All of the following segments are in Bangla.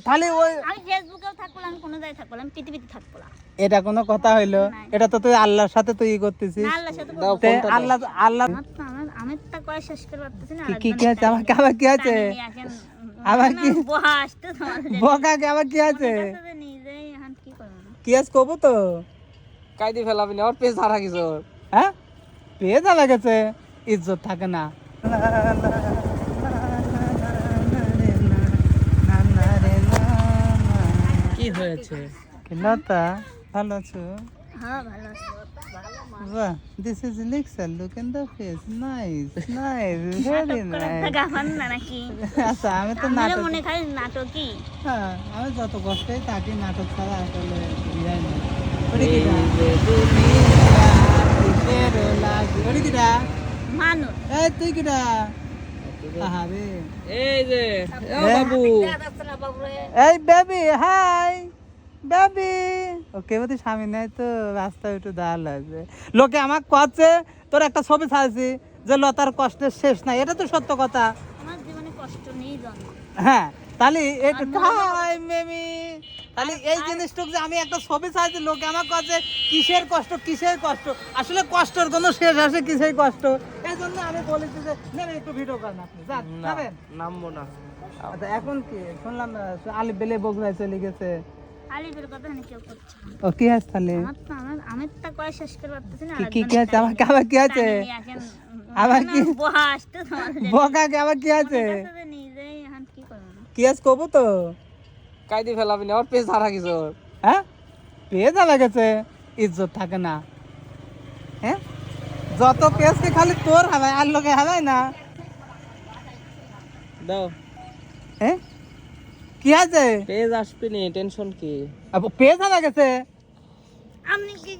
তাহলে ওই আমি ফেসবুকেও থাকব না, আমি কোনো জায়গায় থাকব না, আমি পৃথিবীতে থাকব না। এটা কোনো কথা হইল? এটা তো তুই আল্লাহর সাথে তুই ই করতেছিস। না, আল্লাহর সাথে দাও বলব। তে আল্লাহ আল্লাহ আমার তো আমার আমি তো কয়ে শেষ করে পারতেছি না কি- কি কি আছে? আমার আবার কি আছে? আবার কি? তোমার বকাকে আবার কি আছে? নিজেই এখন কি করব? না কি আজ কবু তো? কাইদি ফেলাবি না ওর পেজ হারা কিছু হ্যাঁ? পেয়ে যা লাগেছে ইজ্জত থাকে না। লতা ভালো আছো? হ্যাঁ ভালো আছি। বাহ this is elixir look in the face nice nice very আচ্ছা আমি তো নাটক মনে খালি নাটকই। হ্যাঁ আমি যত কষ্টই থাকি নাটক ছাড়া আসলে নাই। ওরে কি এই যে কিরা লাগে ওরে কিরা মানুষ। এই তুই কিরা আহারে। এই যে বাবু। এই বেবি হাই বেবি ওকে বলতে স্বামী নাই তো রাস্তায় একটু দাঁড় লাগবে। লোকে আমাকে কচ্ছে তোর একটা ছবি ছাড়ছি যে লতার কষ্টের শেষ নাই। এটা তো সত্য কথা। আমার জীবনে কষ্ট নেই হ্যাঁ তাহলে এটা মেমি। তাহলে এই জিনিসটুকু যে আমি একটা ছবি ছাড়ছি লোকে আমার কাছে কিসের কষ্ট কিসের কষ্ট? আসলে কষ্টের কোনো শেষ আসে কিসের কষ্ট? এই জন্য আমি বলেছি যে নেন একটু ভিডিও করেন আপনি। যাবেন? নামবো না। আচ্ছা এখন কি? শুনলাম আহ, আলি বেলে বগুড়ায় চলে গেছে। আলিপের কথা আমি কেউ করছে ও কি আছে তাহলে? আমার তো আমার আমি তো কয়ে শেষ করে পারতেছি না কি কি কি আছে? আমার আবার কি আছে? আবার কি? বসতে তোমার বকাকে আবার কি আছে? নিজেই এখন কি করব? কি আছে কবু তো? কাইদি ফেলাবি না ওর পেজ হারা কিছু হ্যাঁ? লাগেছে ইজ্জত থাকে না। হ্যাঁ? যত পেয়েছে কি খালি তোর হবে আর লোকে হবে না। দাও। হ্যাঁ? কি আছে? পেজ আসবে নি টেনশন কি? আব- পেয়ে যা লাগেছে আপনি কি।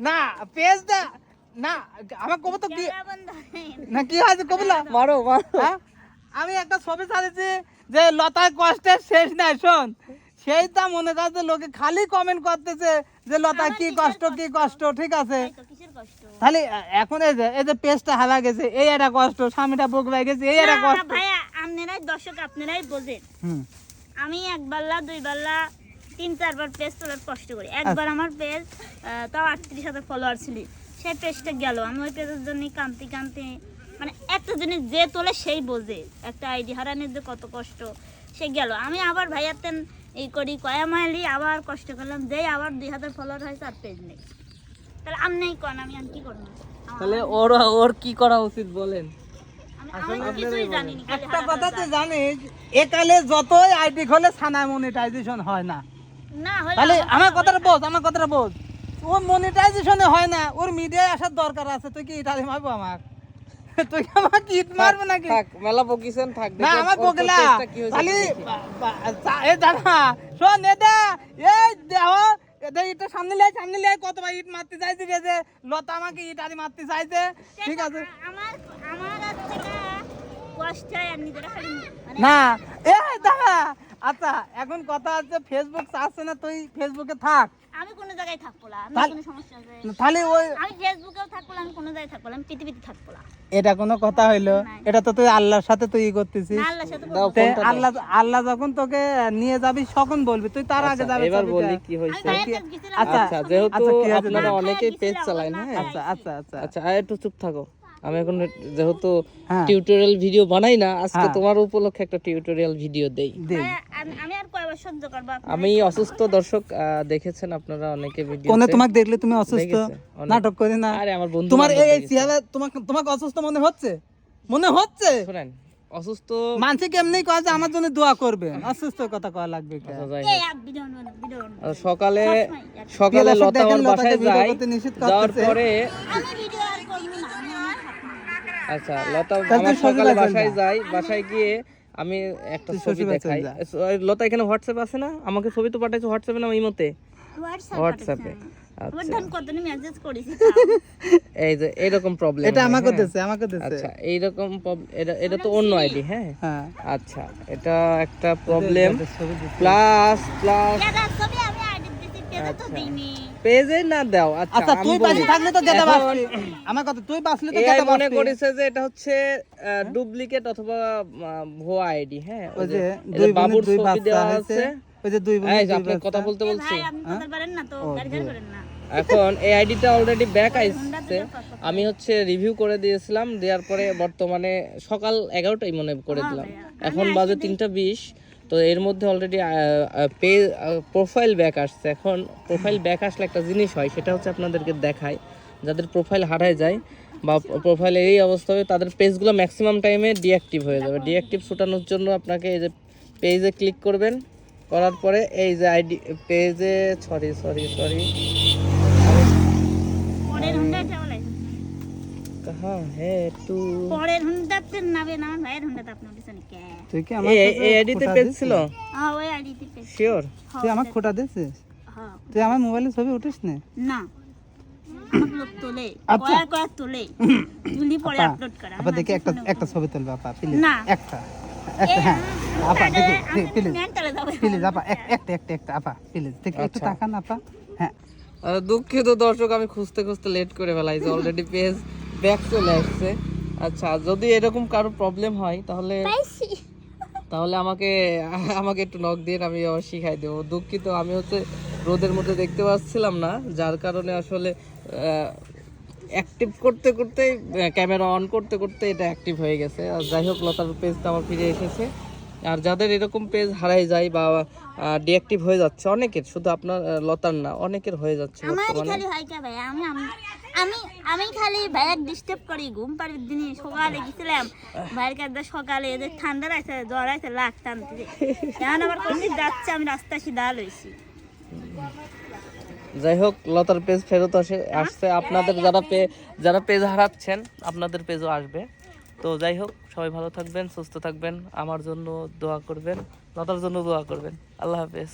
না পেজ দা না আমার কবু তো কি। না কি আছে কবুলা মারো মারো। হ্যাঁ? আমি একটা ছবি ছাড়েছি যে লতার কষ্টের শেষ নাই শোন। সেইটা মনে করছে লোকে খালি কমেন্ট করতেছে যে লতা কি কষ্ট কি কষ্ট? ঠিক আছে? এই তো কিসের কষ্ট? খালি এখন এই যে এই যে পেজটা হারা গেছে এই একটা কষ্ট স্বামীটা বুক হয়ে গেছে এই একটা কষ্ট। দর্শক আপনারাই বোঝেন। আমি এক বাল্লা দুই বাল্লা তিন চারবার পেজ তোলার কষ্ট করি। একবার আমার পেজ তাও আটত্রিশ হাজার ফলোয়ার ছিল। সেই পেজটা গেল। আমি ওই পেজের জন্য কান্তি কান্তি মানে একটা জিনিস যে তোলে সেই বোঝে। একটা আইডি হারানোর যে কত কষ্ট। সে গেল। আমি আবার ভাইয়াতেন এই করি কয়া মাইলি আবার কষ্ট করলাম। যেই আবার দুই হাজার ফলোয়ার হয়েছে আর পেজ নেই। তাহলে আমি নেই কন আমি আর কি করব? তাহলে ওর ওর কি করা উচিত বলেন? একটা হারাতে কথা তুই যায়। জানিস একালে যতই আইডি খোলে ছানায় মনিটাইজেশন হয় না। না তাহলে আমার- কথাটা বোঝ আমার কথাটা বোঝ। ওর মনিটাইজেশনে হয় না ওর মিডিয়ায় আসার দরকার আছে। তুই কি ইটালি মারবো আমার? তুই কি আমাকে ইট মারবো নাকি? মেলা বকিছেন থাক না আমার খালি এ দাদা শোন এটা এই দেহ এটা ইটটা সামনে লাই সামনে লাই কতবার ইট মারতে চাইছে যে লতা আমাকে ইট আরে মারতে চাইছে। ঠিক আছে আমার আমার না এ দাদা আচ্ছা এখন কথা হচ্ছে ফেসবুক চাচ্ছে না তুই ফেসবুকে থাক। আমি কোনো জায়গায় থাকব না আমি কোনো সমস্যা আছে। তাহলে ওই আমি ফেসবুকেও থাকব না আমি কোনো জায়গায় থাকব না আমি পৃথিবীতে থাকব না। এটা কোনো কথা হইল? এটা তো তুই আল্লাহর সাথে তুই ই করতেছিস। আল্লাহ আল্লাহ যখন তোকে নিয়ে যাবি তখন বলবি। তুই তার আগে আচ্ছা, যাবি এবার বলি কি গেছিলাম। আচ্ছা, আচ্ছা যেহেতু আচ্ছা, আপনারা অনেকেই পেজ চালায় না, আচ্ছা আচ্ছা আচ্ছা। আচ্ছা একটু চুপ থাকো। আমি এখন যেহেতু হ্যাঁ। টিউটোরিয়াল ভিডিও বানাই না আজকে হ্যাঁ। তোমার উপলক্ষে একটা টিউটোরিয়াল ভিডিও দেই। আমি- আমি আর কয়বার সহ্য করব? আমি অসুস্থ দর্শক দেখেছেন আপনারা অনেকে ভিডিও কোনে তোমাকে দেখলে তুমি অসুস্থ? নাটক করি না। আরে আমার বন্ধু তোমার এই। চেহারা তোমাকে তোমাকে অসুস্থ মনে হচ্ছে? মনে হচ্ছে? শোনেন অসুস্থ মানসি কেমনি কয় যে আমার জন্য দোয়া করবে। অসুস্থ কথা কয়া লাগবে কে? আচ্ছা, এই ভিডিও ভিডিও সকালে সকালে লতা আমার বাসায় ভিডিও যায় নিষেধ যাওয়ার পরে আমি ভিডিও আর করব না, আমি আর থাকব না। আচ্ছা লতা আমার সকালে বাসায় যাই বাসায় গিয়ে আমি একটা ছবি দেখাই। লতা এখানে হোয়াটসঅ্যাপ আছে না? আমাকে ছবি তো পাঠাইছো হোয়াটসঅ্যাপে না ইমোতে হোয়াটসঅ্যাপ হোয়াটসঅ্যাপে। আচ্ছা। এই যে এরকম প্রবলেম এটা আমাকে দিচ্ছে আমাকে দিচ্ছে আচ্ছা এইরকম এটা এটা তো অন্য আইডি হ্যাঁ? হ্যাঁ। আচ্ছা এটা একটা প্রবলেম প্লাস প্লাস ছবি আমি আইডি দিছি তো আচ্ছা। দিইনি। পেজে না দাও? আচ্ছা আচ্ছা আমি তুই বাঁচি থাকলে তো গেদা এখন আমার কথা তুই বাঁচলি তো AI মনে করেছে যে এটা হচ্ছে ডুপ্লিকেট অথবা ভুয়া আইডি হ্যাঁ? ওই যে এই দুই বাবুর ছবি দেওয়া আছে। ওই যে দুই এই বোনের যে দুই আপনি কথা বলতে বলছি? ভাই আপনি কথা পারেন না তো গাড়ি গাড়ি করেন না। এখন এই আইডিটা অলরেডি ব্যাক হুন্ডা আইছে। আমি হচ্ছে রিভিউ করে দিয়েছিলাম দেওয়ার পরে বর্তমানে সকাল এগারোটাই মনে করে হ্যাঁ দিলাম। এখন বাজে তিনটা বিশ। তো এর মধ্যে অলরেডি পে প্রোফাইল ব্যাক আসছে। এখন প্রোফাইল ব্যাক আসলে একটা জিনিস হয়, সেটা হচ্ছে আপনাদেরকে দেখায়, যাদের প্রোফাইল হারায় যায় বা প্রোফাইল এই অবস্থা হবে তাদের পেজগুলো ম্যাক্সিমাম টাইমে ডিঅ্যাক্টিভ হয়ে যাবে। ডিঅ্যাক্টিভ ছুটানোর জন্য আপনাকে এই যে পেজে ক্লিক করবেন, করার পরে এই যে আইডি পেজে সরি সরি সরি পরের হুন্ডাতে নাবে না আমার ভাইয়ের হুন্ডাতে আপনার পিছনে কে? তুই কি আমার এই আইডিতে পেজ ছিল? হ্যাঁ ওই আইডিতে পেজ শিওর তুই আমার খোটা দিছিস? হ্যাঁ। তুই আমার মোবাইলে ছবি উঠিস না। না আমার লোক তোলে। কয়া কয়া তোলে। তুলি পরে আপা, আপলোড করা। আপা দেখি একটা একটা ছবি তুলবে। একটা। একটা হ্যাঁ। আপা দেখি প্লিজ প্লিজ আপা একটা একটা একটা আপা প্লিজ দেখি একটু আচ্ছা। তাকান আপা। হ্যাঁ। দুঃখিত দর্শক আমি খুঁজতে খুঁজতে লেট করে ফেলাইছি। অলরেডি পেজ ব্যাক চলে আসছে। আচ্ছা যদি এরকম কারও প্রবলেম হয় তাহলে তাহলে আমাকে আমাকে একটু নক দিয়ে আমি আবার শিখাই দেবো। দুঃখিত আমি হচ্ছে রোদের মধ্যে দেখতে পাচ্ছিলাম না যার কারণে আসলে অ্যাক্টিভ করতে করতে ক্যামেরা অন করতে করতে এটা অ্যাক্টিভ হয়ে গেছে। আর যাই হোক লতার পেজটা আমার ফিরে এসেছে। আর যাদের এরকম পেজ হারাই যায় বা ডিঅ্যাক্টিভ হয়ে যাচ্ছে অনেকের শুধু আপনার লতার না অনেকের হয়ে যাচ্ছে বর্তমানে। আমি, আমি- খালি ভাইয়াক ডিস্টার্ব করি, ঘুম পাড়ির সকালে গেছিলাম। ভাইয়ের কাছে সকালে এদের ঠান্ডা জ্বর আছে টানতে। এখন আবার কোন যাচ্ছে, আমি রাস্তা যাই হোক, লতার পেজ ফেরত আসে, আসছে। আপনাদের যারা পে যারা পেজ হারাচ্ছেন, আপনাদের পেজও আসবে। তো যাই হোক, সবাই ভালো থাকবেন, সুস্থ থাকবেন। আমার জন্য দোয়া করবেন, লতার জন্য দোয়া করবেন। আল্লাহ হাফেজ।